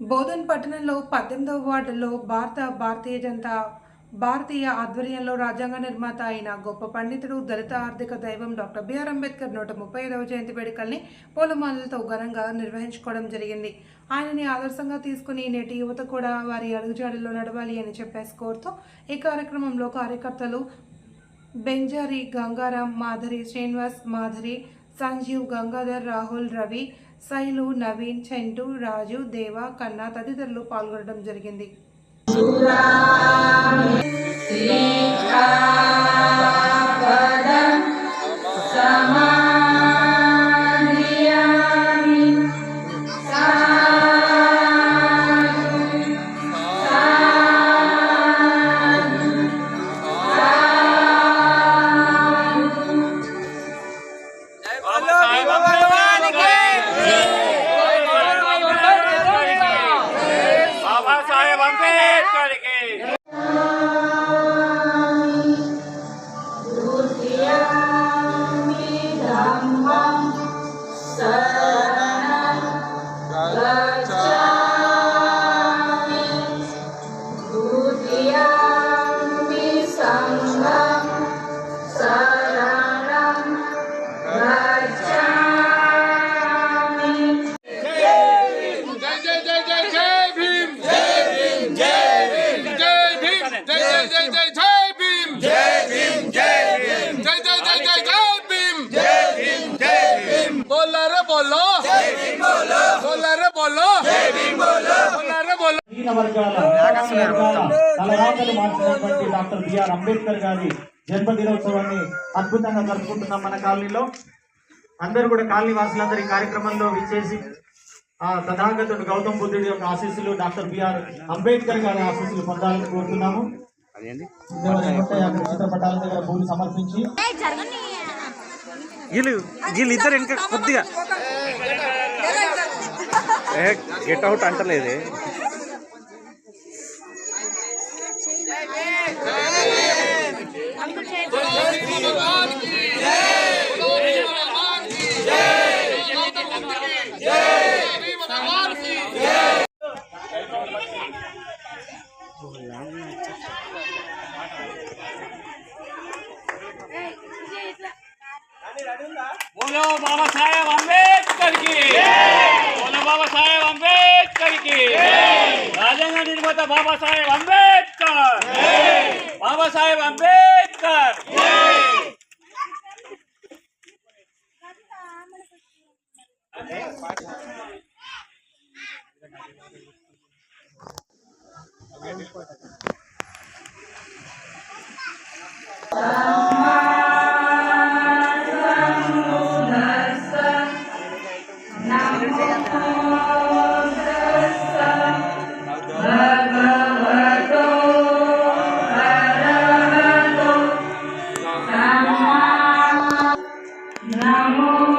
బోధన్ పట్టణంలో పద్దెనిమిదవ వార్డులో భారత భారతీయ జనతా భారతీయ ఆధ్వర్యంలో రాజ్యాంగ నిర్మాత అయిన గొప్ప పండితుడు దళిత ఆర్థిక దైవం డాక్టర్ బిఆర్ అంబేద్కర్ నూట ముప్పై ఐదవ జయంతి వేడుకల్ని పూలమాలలతో ఘనంగా నిర్వహించుకోవడం జరిగింది. ఆయనని ఆదర్శంగా తీసుకుని నేటి యువత కూడా వారి అడుగుజాడల్లో నడవాలి అని చెప్పేసి కోరుతూ ఈ కార్యక్రమంలో కార్యకర్తలు బెంజారి గంగారాం మాధరి శ్రీనివాస్ మాధరి సంజీవ్ గంగాధర్ రాహుల్ రవి శైలు నవీన్ చెంటు రాజు దేవ కన్నా తదితరులు పాల్గొనడం జరిగింది. బోలో మార్చినటువంటి డాక్టర్ బిఆర్ అంబేద్కర్ గారి జన్మదినోత్సవాన్ని అద్భుతంగా జరుపుకుంటున్నాం మన కాలనీలో అందరూ కూడా కాలనీ వాసులందరూ ఈ కార్యక్రమంలో విచ్చేసి ఆ తథాగతుడు గౌతమ్ బుద్ధుడి యొక్క ఆశీస్సులు డాక్టర్ బిఆర్ అంబేద్కర్ గారి ఆశీస్సులు పొందాలని కోరుతున్నాము చిత్రపటాల దగ్గర భూమి సమర్పించి వీళ్ళు వీళ్ళిద్దరు ఇంకా కొద్దిగా గెట్ అవుట్ అంటలేదే. భగవాన్కి बोलो बाबा साहेब अंबेडकर की। बोलो बाबा साहेब अंबेडकर की। राजेंद्र निर्माता बाबा साहेब अंबेडकर बाबा साहेब अंबेडकर amor.